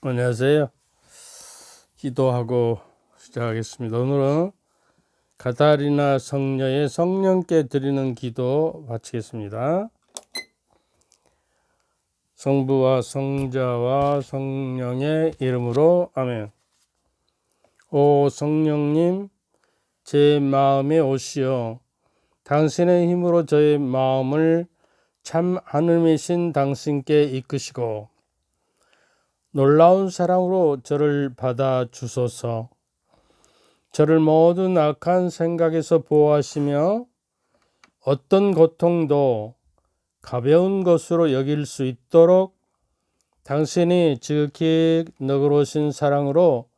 안녕하세요. 기도하고 시작하겠습니다. 오늘은 가다리나 성녀의 성령께 드리는 기도 바치겠습니다. 성부와 성자와 성령의 이름으로 아멘. 오 성령님, 제 마음에 오시어 당신의 힘으로 저의 마음을 참 하늘이신 당신께 이끄시고 놀라운 사랑으로 저를 받아 주소서. 저를 모든 악한 생각에서 보호하시며 어떤 고통도 가벼운 것으로 여길 수 있도록 당신이 지극히 너그러우신 사랑으로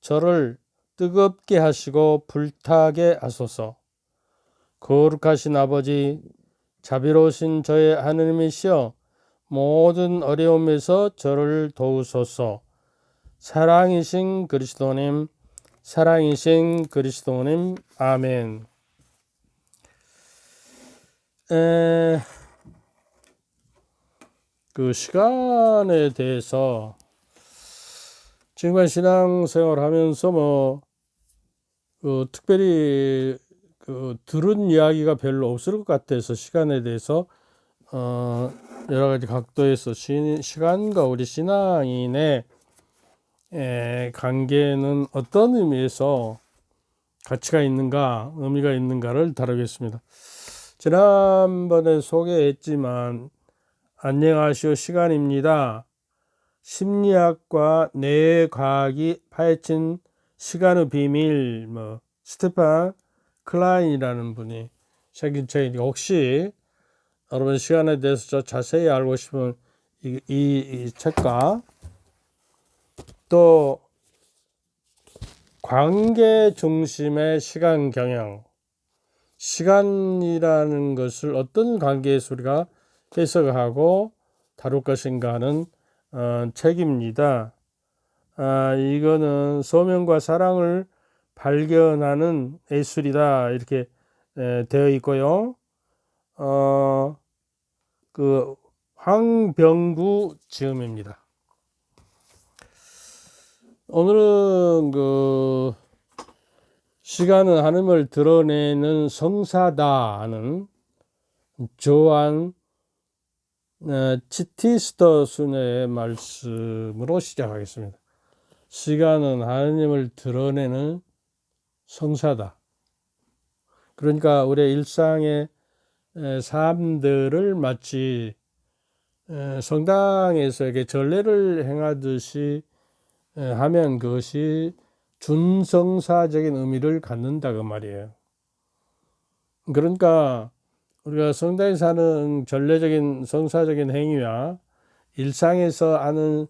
저를 뜨겁게 하시고 불타게 하소서. 거룩하신 아버지, 자비로우신 저의 하느님이시여 모든 어려움에서 저를 도우소서. 사랑이신 그리스도님, 사랑이신 그리스도님, 아멘. 에, 그 시간에 대해서 지금까지 신앙생활 하면서 뭐, 그 특별히 그 들은 이야기가 별로 없을 것 같아서 시간에 대해서 어, 여러 가지 각도에서 시, 시간과 우리 신앙인의 에, 관계는 어떤 의미에서 가치가 있는가, 의미가 있는가를 다루겠습니다. 지난번에 소개했지만 안녕하시오 시간입니다. 심리학과 뇌과학이 파헤친 시간의 비밀, 뭐 스테판 클라인이라는 분이 책인 책이니까 혹시 여러분 시간에 대해서 저 자세히 알고 싶으면 이, 이, 이 책과 또 관계 중심의 시간 경영 시간이라는 것을 어떤 관계에서 우리가 해석하고 다룰 것인가 하는 어, 책입니다. 아, 이거는 소명과 사랑을 발견하는 예술이다 이렇게 에, 되어 있고요. 어, 그 황병구 지음입니다. 오늘은 그 시간은 하나님을 드러내는 성사다 하는 조한 어, 치티스터 순의 말씀으로 시작하겠습니다. 시간은 하나님을 드러내는 성사다. 그러니까 우리의 일상 의 삶들을 마치 성당에서 이렇게 전례를 행하듯이 하면 그것이 준성사적인 의미를 갖는다 그 말이에요. 그러니까 우리가 성당에서 하는 전례적인 성사적인 행위와 일상에서 하는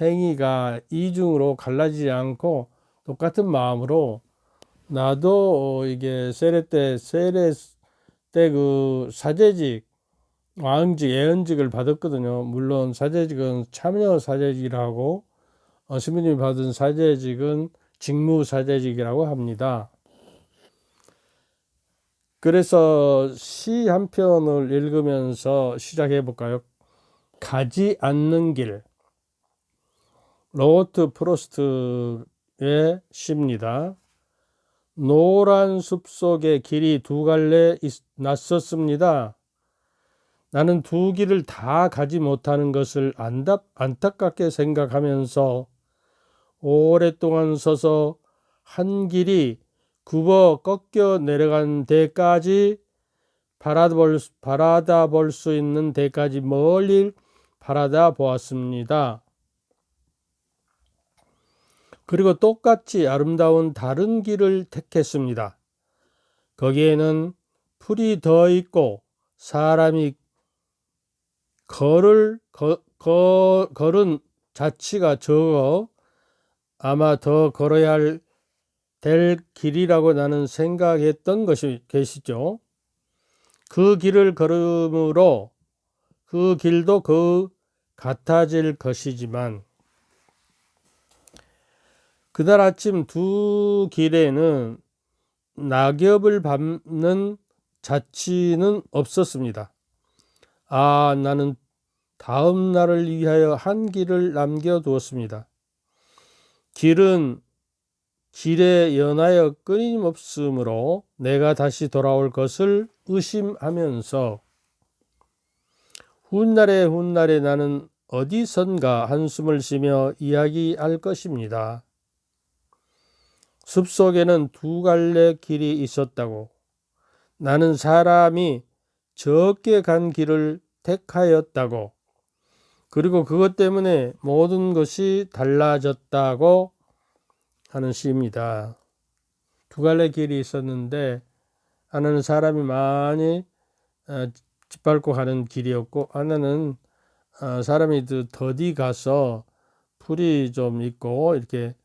행위가 이중으로 갈라지지 않고 똑같은 마음으로 나도 이게 세례 때 세례 때 그 사제직 왕직 예언직을 받았거든요. 물론 사제직은 참여 사제직이라고 어, 시민님이 받은 사제직은 직무 사제직이라고 합니다. 그래서 시 한 편을 읽으면서 시작해 볼까요? 가지 않는 길. 로버트 프로스트의 시입니다. 노란 숲 속에 길이 두 갈래 났었습니다. 나는 두 길을 다 가지 못하는 것을 안답, 안타깝게 생각하면서 오랫동안 서서 한 길이 굽어 꺾여 내려간 데까지 바라다 볼, 바라다 볼 수 있는 데까지 멀리 바라다 보았습니다. 그리고 똑같이 아름다운 다른 길을 택했습니다. 거기에는 풀이 더 있고 사람이 걸을 거, 거, 걸은 자치가 적어 아마 더 걸어야 할, 될 길이라고 나는 생각했던 것이 계시죠. 그 길을 걸음으로 그 길도 그 같아질 것이지만 그날 아침 두 길에는 낙엽을 밟는 자취는 없었습니다. 아, 나는 다음 날을 위하여 한 길을 남겨두었습니다. 길은 길에 연하여 끊임없으므로 내가 다시 돌아올 것을 의심하면서 훗날에 훗날에 나는 어디선가 한숨을 쉬며 이야기할 것입니다. 숲속에는 두 갈래 길이 있었다고. 나는 사람이 적게 간 길을 택하였다고. 그리고 그것 때문에 모든 것이 달라졌다고 하는 시입니다. 두 갈래 길이 있었는데 하나는 사람이 많이 어, 짓밟고 가는 길이었고 하나는 어, 사람이 더디 가서 풀이 좀 있고 이렇게 어,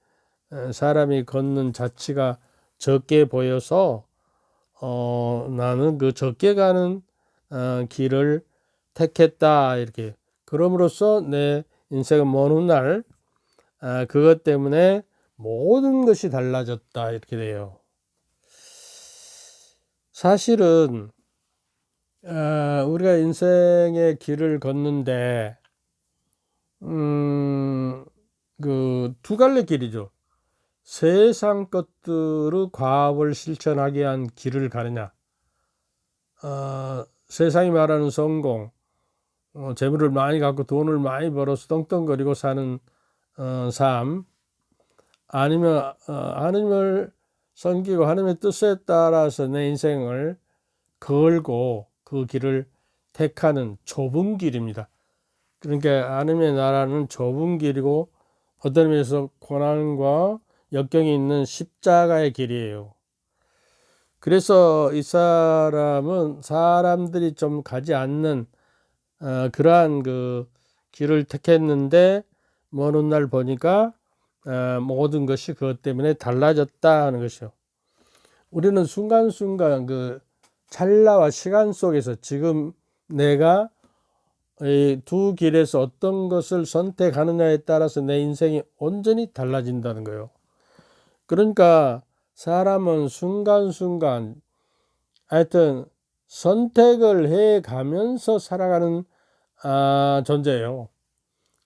사람이 걷는 자치가 적게 보여서 어, 나는 그 적게 가는 어, 길을 택했다 이렇게 그럼으로써 내 인생은 먼 훗날 아, 그것 때문에 모든 것이 달라졌다 이렇게 돼요. 사실은 아, 우리가 인생의 길을 걷는데 음, 그 두 갈래 길이죠. 세상 것들의 과업을 실천하게 한 길을 가느냐. 어, 세상이 말하는 성공, 어, 재물을 많이 갖고 돈을 많이 벌어서 떵떵거리고 사는 어, 삶, 아니면 어, 하나님을 섬기고 하나님의 뜻에 따라서 내 인생을 걸고 그 길을 택하는 좁은 길입니다. 그러니까 하나님의 나라는 좁은 길이고 어떤 의미에서 고난과 역경이 있는 십자가의 길이에요. 그래서 이 사람은 사람들이 좀 가지 않는 어, 그러한 그 길을 택했는데 먼 훗날 보니까 어, 모든 것이 그것 때문에 달라졌다 하는 것이요. 우리는 순간순간 그 찰나와 시간 속에서 지금 내가 이 두 길에서 어떤 것을 선택하느냐에 따라서 내 인생이 온전히 달라진다는 거예요. 그러니까 사람은 순간순간 하여튼 선택을 해 가면서 살아가는 아, 존재예요.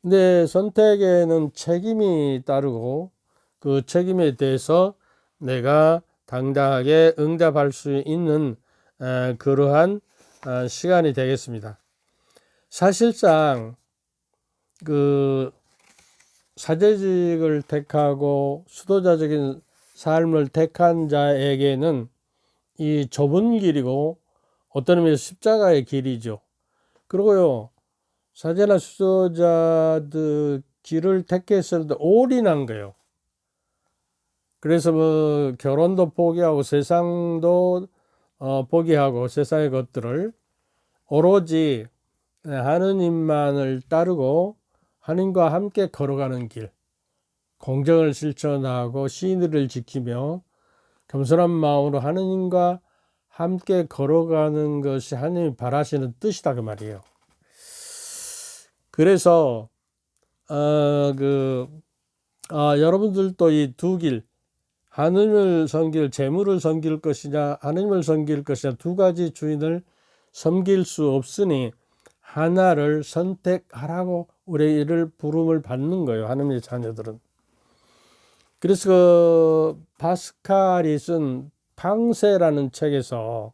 근데 선택에는 책임이 따르고 그 책임에 대해서 내가 당당하게 응답할 수 있는 아, 그러한 아, 시간이 되겠습니다. 사실상 그 사제직을 택하고 수도자적인 삶을 택한 자에게는 이 좁은 길이고 어떤 의미에서 십자가의 길이죠. 그리고요, 사제나 수도자들 길을 택했을 때 올인한 거예요. 그래서 뭐 결혼도 포기하고 세상도 어, 포기하고 세상의 것들을 오로지 하느님만을 따르고 하나님과 함께 걸어가는 길, 공정을 실천하고 시인들을 지키며 겸손한 마음으로 하느님과 함께 걸어가는 것이 하나님이 바라시는 뜻이다 그 말이에요. 그래서 어 그 아, 여러분들도 이 두 길, 하느님을 섬길, 재물을 섬길 것이냐, 하느님을 섬길 것이냐 두 가지 주인을 섬길 수 없으니 하나를 선택하라고 우리를 부름을 받는 거예요. 하느님의 자녀들은. 그래서 그 파스칼이 쓴 방세라는 책에서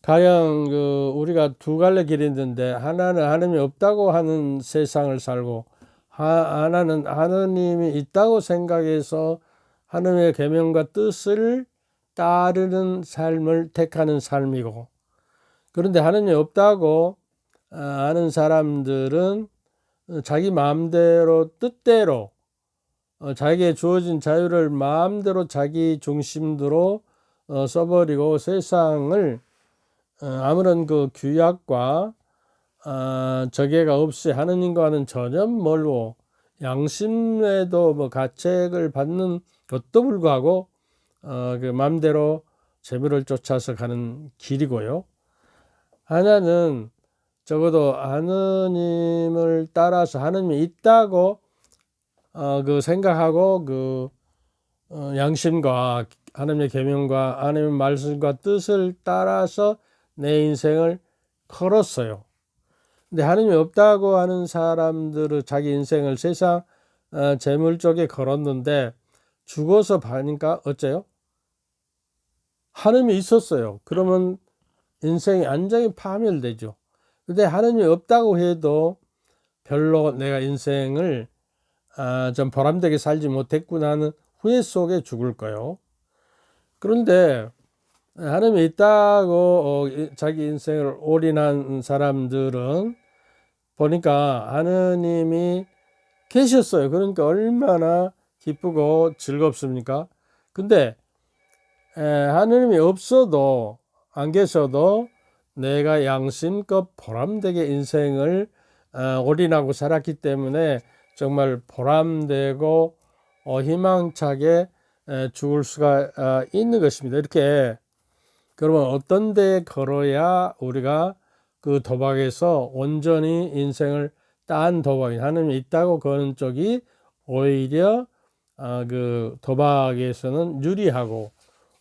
가령 그 우리가 두 갈래 길이 있는데 하나는 하나님이 없다고 하는 세상을 살고 하나는 하나님이 있다고 생각해서 하나님의 계명과 뜻을 따르는 삶을 택하는 삶이고 그런데 하나님이 없다고 아, 아는 사람들은 자기 마음대로 뜻대로 어, 자기에 주어진 자유를 마음대로 자기 중심대로 어, 써버리고 세상을 어, 아무런 그 규약과 저계가 없이 하느님과는 전혀 멀고 양심에도 뭐 가책을 받는 것도 불구하고 그 마음대로 재물을 쫓아서 가는 길이고요. 하나는 적어도 하느님을 따라서 하느님이 있다고 어, 그 생각하고 그 어, 양심과 하나님의 계명과 하나님의 말씀과 뜻을 따라서 내 인생을 걸었어요. 근데 하나님이 없다고 하는 사람들은 자기 인생을 세상 어, 재물 쪽에 걸었는데 죽어서 봐니까 어째요? 하나님이 있었어요. 그러면 인생이 완전히 파멸되죠. 근데 하나님이 없다고 해도 별로 내가 인생을 아, 좀 보람되게 살지 못했구나 하는 후회 속에 죽을 거요. 그런데 하나님이 있다고 어, 자기 인생을 올인한 사람들은 보니까 하느님이 계셨어요. 그러니까 얼마나 기쁘고 즐겁습니까? 근데 에, 하느님이 없어도 안 계셔도 내가 양심껏 보람되게 인생을 어, 올인하고 살았기 때문에 정말 보람되고 어, 희망차게 에, 죽을 수가 어, 있는 것입니다. 이렇게 그러면 어떤 데 걸어야 우리가 그 도박에서 온전히 인생을 딴 도박이 하나님이 있다고 거는 쪽이 오히려 아, 그 도박에서는 유리하고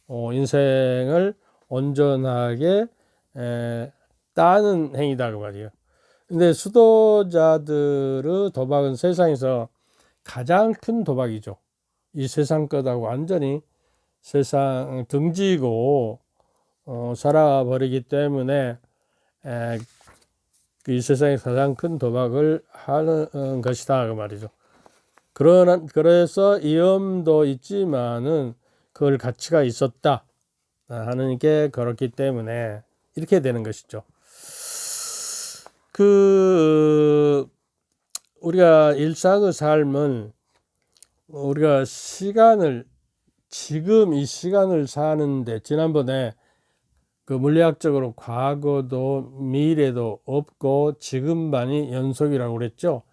어, 인생을 온전하게 에, 따는 행위다 그 말이에요. 근데 수도자들의 도박은 세상에서 가장 큰 도박이죠. 이 세상 것하고 완전히 세상 등지고 어, 살아버리기 때문에 에, 이 세상에 가장 큰 도박을 하는 것이다 그 말이죠. 그러나 그래서 위험도 있지만은 그걸 가치가 있었다 하는 게 그렇기 때문에 이렇게 되는 것이죠. 그 우리가 일상의 삶은 우리가 시간을 지금 이 시간을 사는데 지난번에 그 물리학적으로 과거도 미래도 없고 지금만이 연속이라고 그랬죠.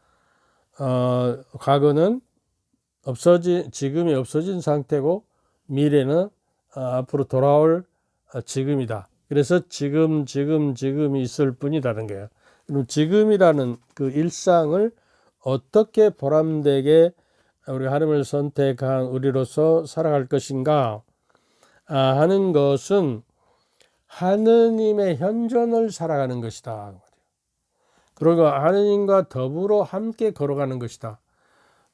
어, 과거는 없어진 지금이 없어진 상태고 미래는 어, 앞으로 돌아올 어, 지금이다. 그래서 지금 지금 지금이 있을 뿐이다는 거예요. 그럼 지금이라는 그 일상을 어떻게 보람되게 우리 하나님을 선택한 우리로서 살아갈 것인가 아, 하는 것은 하느님의 현존을 살아가는 것이다. 그리고 하느님과 더불어 함께 걸어가는 것이다.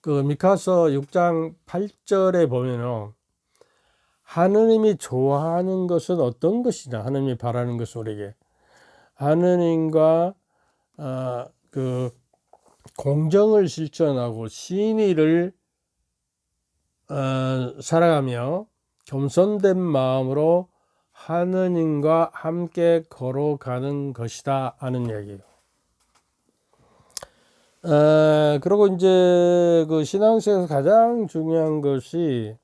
그 미카서 6장 8절에 보면은 하느님이 좋아하는 것은 어떤 것이냐? 하느님이 바라는 것은 우리에게 하느님과 어, 그 공정을 실천하고 신의를 어, 살아가며 겸손된 마음으로 하느님과 함께 걸어가는 것이다 하는 얘기예요. 에, 그리고 이제 그 신앙생에서 가장 중요한 것이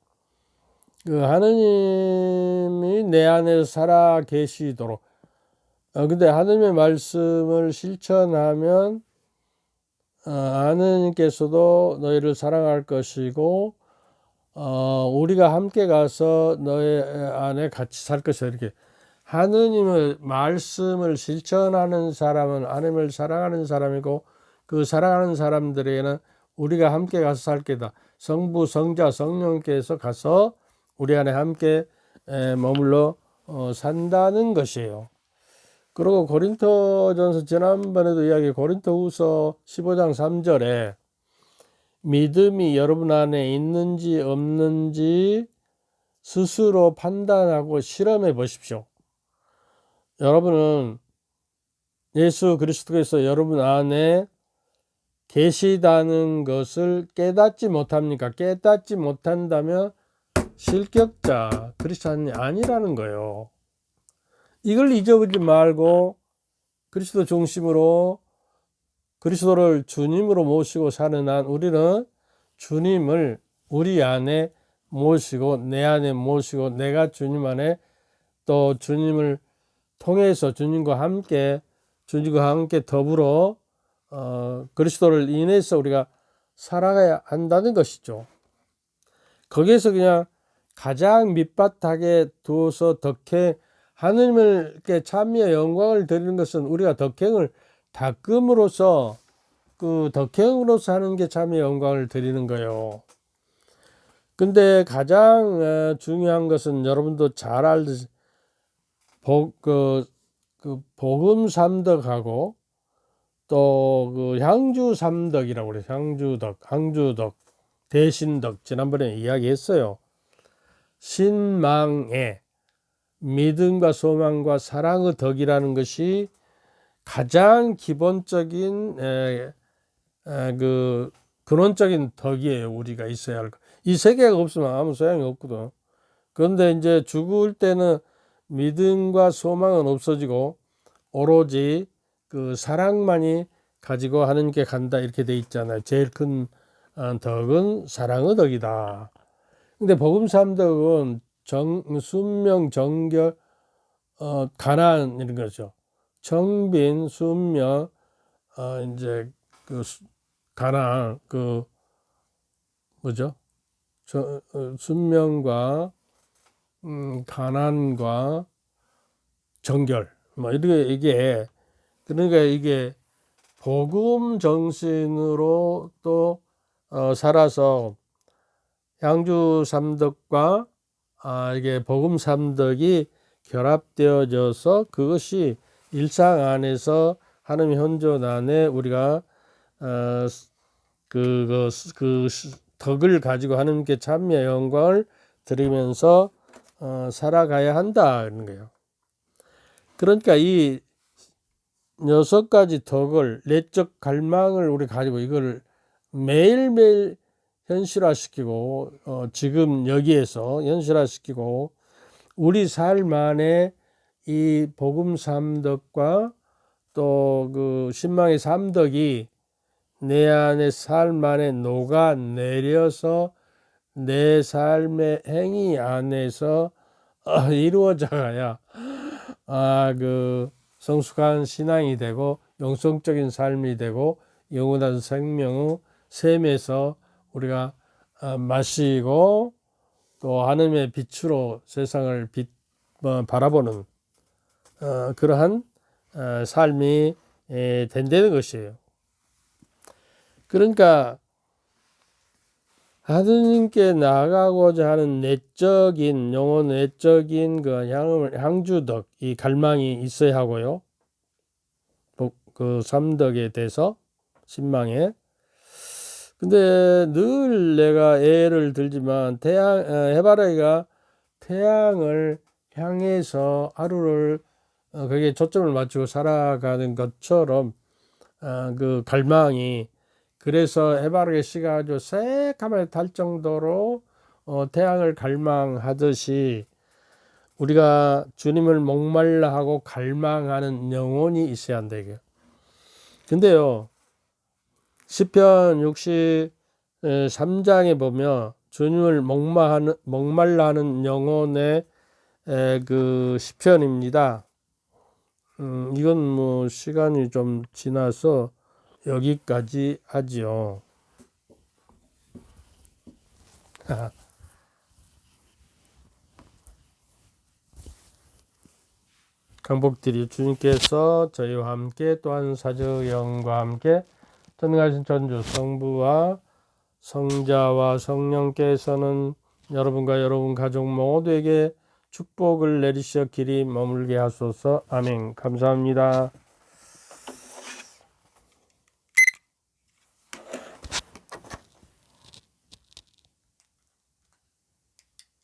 그 하느님이 내 안에 살아 계시도록. 어, 근데 하느님의 말씀을 실천하면 어, 하느님께서도 너희를 사랑할 것이고 어, 우리가 함께 가서 너의 안에 같이 살 것이다. 이렇게. 하느님의 말씀을 실천하는 사람은 하느님을 사랑하는 사람이고 그 사랑하는 사람들에게는 우리가 함께 가서 살 게다. 성부, 성자, 성령께서 가서 우리 안에 함께 머물러 어, 산다는 것이에요. 그리고 고린토전서 지난번에도 이야기 고린토후서 15장 3절에 믿음이 여러분 안에 있는지 없는지 스스로 판단하고 실험해 보십시오. 여러분은 예수 그리스도께서 여러분 안에 계시다는 것을 깨닫지 못합니까? 깨닫지 못한다면 실격자 그리스도인이 아니라는 거예요. 이걸 잊어버리지 말고 그리스도 중심으로 그리스도를 주님으로 모시고 사는 한 우리는 주님을 우리 안에 모시고 내 안에 모시고 내가 주님 안에 또 주님을 통해서 주님과 함께 주님과 함께 더불어 어, 그리스도를 인해서 우리가 살아가야 한다는 것이죠. 거기에서 그냥 가장 밑바닥에 두어서 덕해 하느님을 참여 영광을 드리는 것은 우리가 덕행을 닦음으로써 그 덕행으로서 하는 게 참의 영광을 드리는 거예요. 근데 가장 어, 중요한 것은 여러분도 잘 알듯이 복, 그, 그 복음 삼덕하고 또 그 향주 삼덕이라고 그래요. 향주덕, 항주덕, 대신덕 지난번에 이야기했어요. 신망의 믿음과 소망과 사랑의 덕이라는 것이 가장 기본적인 에, 에, 그 근원적인 덕이에요. 우리가 있어야 할 거. 이세 개가 없으면 아무 소용이 없거든. 그런데 이제 죽을 때는 믿음과 소망은 없어지고 오로지 그 사랑만이 가지고 하나님께 간다 이렇게 돼 있잖아요. 제일 큰 어, 덕은 사랑의 덕이다. 근데 복음 삼덕은 정 순명 정결 어 가난 이런 거죠. 정빈 순명 어 이제 그 수- 가난 그 뭐죠? 저, 어, 순명과 음, 가난과 정결 뭐 이렇게 이게 그러니까 이게 복음 정신으로 또 어, 살아서 양주 삼덕과 아, 이게 복음 삼덕이 결합되어져서 그것이 일상 안에서 하나님 현존 안에 우리가 어, 그, 그, 그 덕을 가지고 하나님께 찬미의 영광을 드리면서 어, 살아가야 한다는 거예요. 그러니까 이 여섯 가지 덕을 내적 갈망을 우리 가지고 이걸 매일매일 현실화시키고 어, 지금 여기에서 현실화시키고 우리 삶 안에 이 복음 삼덕과 또 그 신망의 삼덕이 내 안에 삶 안에 녹아 내려서 내 삶의 행위 안에서 어, 이루어져 가야 아 그 성숙한 신앙이 되고 영성적인 삶이 되고 영원한 생명의 샘에서 우리가 어, 마시고 또 하나님의 빛으로 세상을 빛 어, 바라보는 어, 그러한 어, 삶이 에, 된다는 것이에요. 그러니까 하느님께 나아가고자 하는 내적인 영혼 내적인 그 향, 향주덕 이 갈망이 있어야 하고요. 복- 그 삼덕에 대해서 신망에 근데 늘 내가 애를 들지만 태양 어, 해바라기가 태양을 향해서 하루를 어, 거기에 초점을 맞추고 살아가는 것처럼 어, 그 갈망이 그래서 해바라기 씨가 아주 새까맣게 탈 정도로 어, 태양을 갈망하듯이 우리가 주님을 목말라 하고 갈망하는 영혼이 있어야 한다 이게. 근데요. 시편 63장에 보면 주님을 목마하는 목말라 하는 영혼의 에, 그 시편입니다. 음, 이건 뭐 시간이 좀 지나서 여기까지 하지요. 강복들이 주님께서 저희와 함께 또한 사적 영과 함께 전능하신 전주 성부와 성자와 성령께서는 여러분과 여러분 가족 모두에게 축복을 내리시어 길이 머물게 하소서. 아멘. 감사합니다.